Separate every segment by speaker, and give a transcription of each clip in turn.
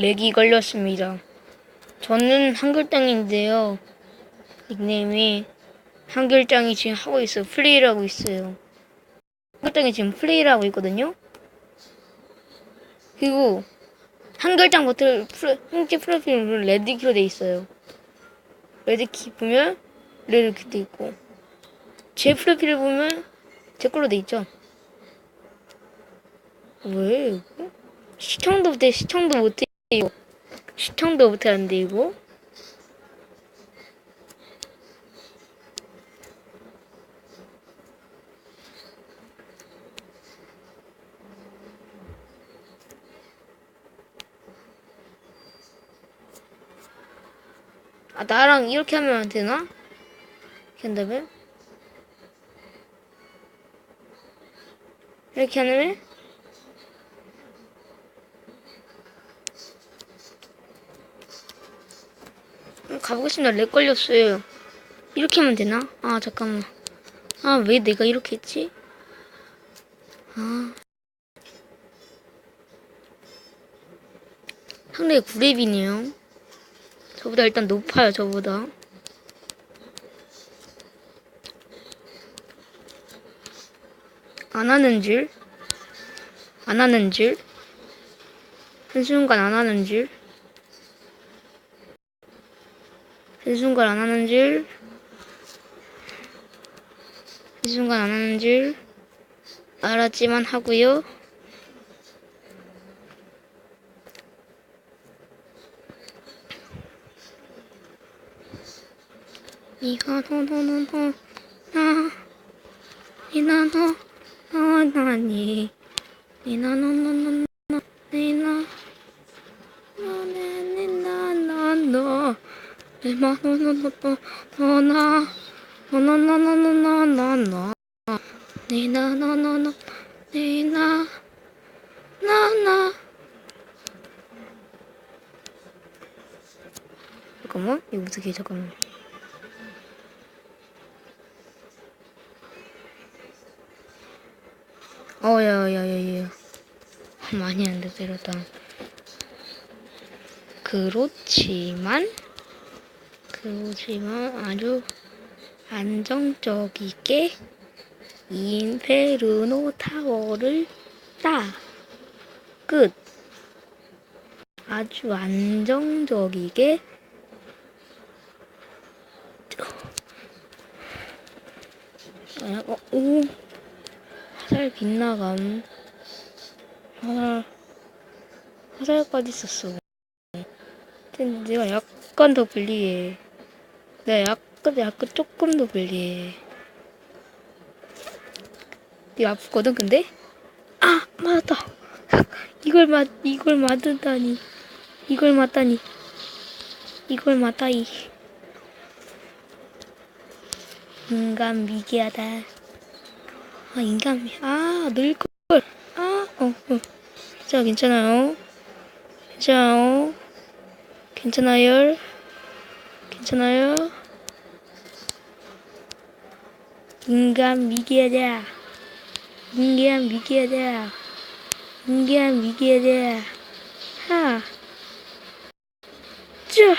Speaker 1: 렉이 걸렸습니다. 저는 한글땅인데요. 닉네임이 한글땅이 지금 하고 있어요. 플레이를 하고 있어요. 한글땅이 지금 플레이를 하고 있거든요. 그리고 한글장 버튼 형제 프로필은 레드키로 돼 있어요. 레드키 보면 레드키 돼 있고 제 프로필을 보면 제 걸로 돼 있죠. 왜? 시청도 못해 시청도 못해 이거 시청도 못하는데 이거 아 나랑 이렇게 하면 안 되나? 한다면? 이렇게 하면? 가보겠습니다. 렉 걸렸어요. 이렇게 하면 되나? 아, 잠깐만. 아, 왜 내가 이렇게 했지? 아. 상당히 구랩이네요. 저보다 일단 높아요, 저보다. 안 하는 줄. 안 하는 줄. 한순간 안 하는 줄. 한순간 안 하는 줄. 한순간 안 하는 줄. 알았지만 하고요. 니가 너너너너 나 니나 너너 나니 니나 너너너너 니나 너네 니나 나너 너너너너너너너 니나 너너너 니나 나나 잠깐만 이거 어떻게 해 잠깐만 어, 야, 야, 야, 야. 많이 안 돼, 때렸다. 그렇지만, 그렇지만 아주 안정적이게 인페르노 타워를 따. 끝. 아주 안정적이게 어, 오. 화살 빗나감 화살 화살까지 썼어 근데 내가 약간 더 불리해 내가 약간 약간 조금 더 불리해 내가 아프거든 근데 아 맞았다 이걸 맞 이걸 맞다니 이걸 맞다니 이걸 맞다이 인간 미개하다 아, 인간, 아, 늙걸. 아, 어, 어. 자, 괜찮아요. 괜찮아요. 괜찮아요. 괜찮아요. 인간 미개하다. 인간 미개하다. 인간 미개하다. 하. 자.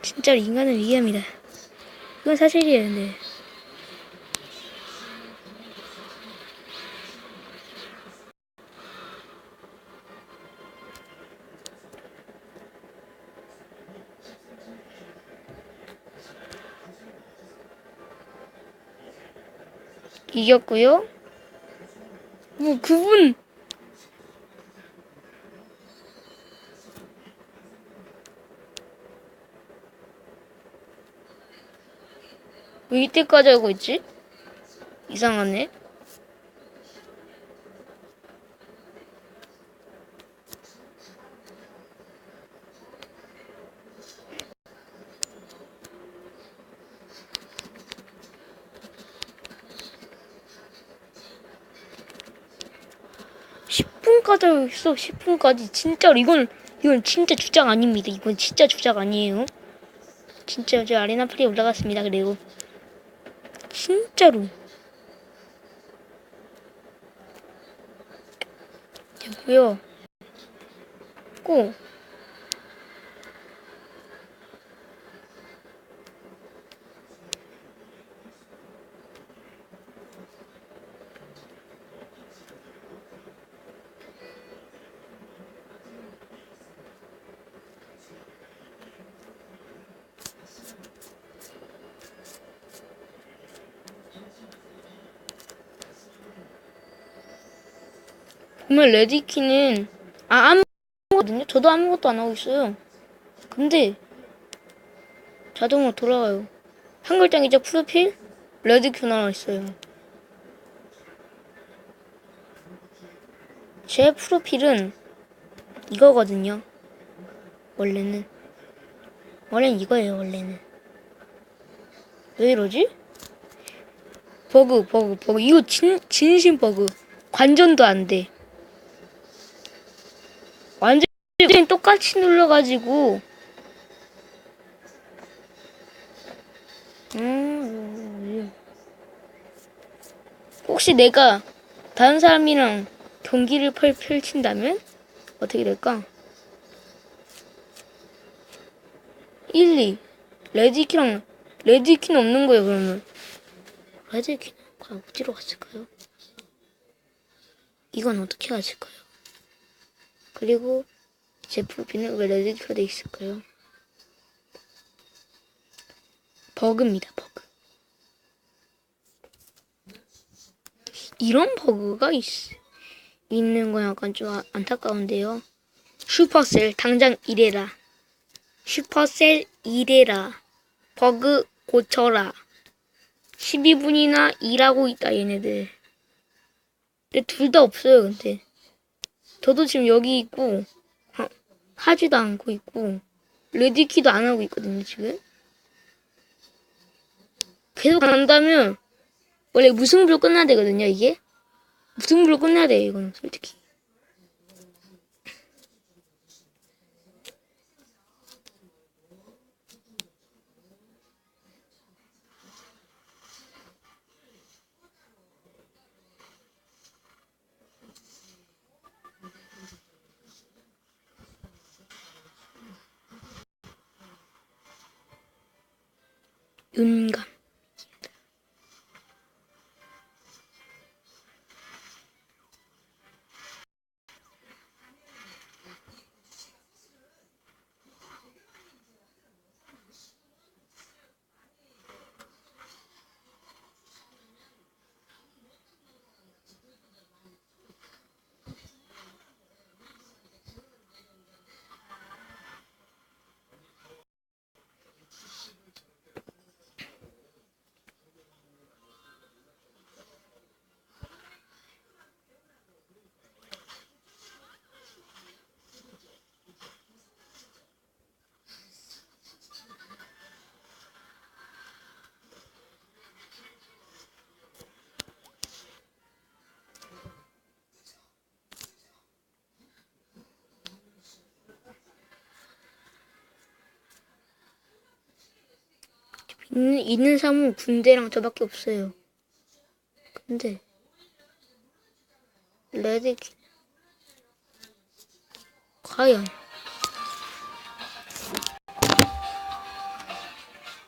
Speaker 1: 진짜로 인간은 위험이다. 그건 사실이에요, 근데. 이겼고요. 뭐 그분 왜 이때까지 하고 있지? 이상하네. 10분까지 있어? 10분까지. 진짜 이건 이건 진짜 주작 아닙니다. 이건 진짜 주작 아니에요. 진짜 저 아레나 플레이 올라갔습니다 그리고. 진짜로. 됐고요. 꼭 보면 레디키는 아 아무거든요. 저도 아무것도 안 하고 있어요. 근데 자동으로 돌아가요. 한글장이죠 프로필 레디키 나와 있어요. 제 프로필은 이거거든요. 원래는 원래는 이거예요. 원래는 왜 이러지? 버그 버그 버그 이거 진 진심 버그 관전도 안 돼. 완전 똑같이 눌러가지고 음 혹시 내가 다른 사람이랑 경기를 펼, 펼친다면 어떻게 될까? 1, 2 레디키랑 레디키는 없는 거예요 그러면 레디키는 과연 어디로 갔을까요? 이건 어떻게 갔을까요? 그리고 제 프로필은 왜 레드키로 돼 있을까요? 버그입니다, 버그. 이런 버그가 있, 있는 건 약간 좀 아- 안타까운데요. 슈퍼셀, 당장 이래라. 슈퍼셀 이래라. 버그 고쳐라. 12분이나 일하고 있다, 얘네들. 근데 둘 다 없어요, 근데. 저도 지금 여기 있고 하, 하지도 않고 있고 레디키도 안 하고 있거든요 지금. 계속 간다면 원래 무승부로 끝나야 되거든요 이게? 무승부로 끝나야 돼요 이거는 솔직히 윤감 있는, 있는 사람은 군대랑 저밖에 없어요. 근데 레디키 과연